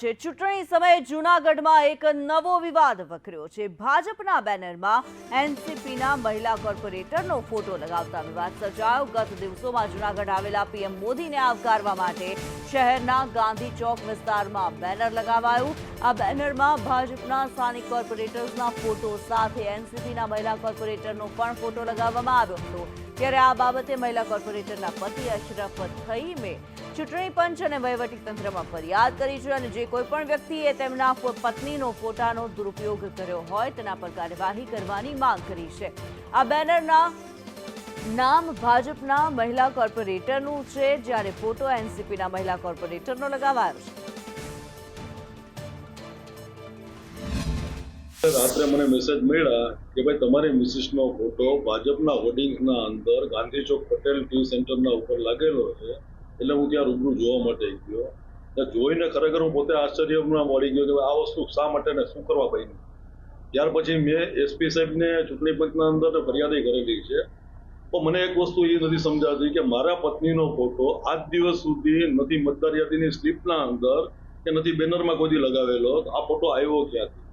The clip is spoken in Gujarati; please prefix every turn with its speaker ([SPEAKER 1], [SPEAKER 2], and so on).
[SPEAKER 1] છે. ચૂંટણી સમયે જૂનાગઢમાં એક નવો વિવાદ વકર્યો છે. ભાજપના બેનરમાં એનસીપીના મહિલા કોર્પોરેટરનો ફોટો લગાવતા વિવાદ સર્જાયો. ગત દિવસોમાં જૂનાગઢ આવેલા પીએમ મોદીને આવકારવા માટે શહેરના ગાંધી ચોક વિસ્તારમાં બેનર લગાવાયું. આ બેનરમાં ભાજપના સ્થાનિક કોર્પોરેટર્સના ફોટો સાથે એનસીપીના મહિલા કોર્પોરેટરનો પણ ફોટો લગાવવામાં આવ્યો હતો. ત્યારે આ બાબતે મહિલા કોર્પોરેટરના પતિ અશરફ થઈમે ચૂંટણી પંચ અને વહીવટી ફરિયાદ કરી છે અને જે કોઈ પણ વ્યક્તિએ તેમના પત્નીનો ફોટાનો દુરુપયોગ કર્યો હોય તેના પર કાર્યવાહી કરવાની માંગ કરી છે. આ બેનરના નામ ભાજપના મહિલા કોર્પોરેટરનું છે, જ્યારે ફોટો એનસીપીના મહિલા કોર્પોરેટરનો લગાવાયો છે.
[SPEAKER 2] રાત્રે મને મેસેજ મળ્યા કે ભાઈ તમારી મિસિસનો ફોટો ભાજપના હોર્ડિંગ્સના અંદર ગાંધી ચોક પટેલ ટી સેન્ટરના ઉપર લાગેલો છે. એટલે હું ત્યાં રૂબરૂ જોવા માટે ગયો. જોઈને ખરેખર હું પોતે આશ્ચર્યમાં મળી ગયો કે આ વસ્તુ શા માટે ને શું કરવા બની ત્યાર પછી મેં એસપી સાહેબને ચૂંટણી પંચના અંદર ફરિયાદ કરેલી છે. તો મને એક વસ્તુ એ નથી સમજાતી કે મારા પત્નીનો ફોટો આજ દિવસ સુધી નથી મતદાર યાદીની સ્લીપના અંદર કે નથી બેનરમાં કોઈ લગાવેલો. આ ફોટો આવ્યો ક્યાંથી?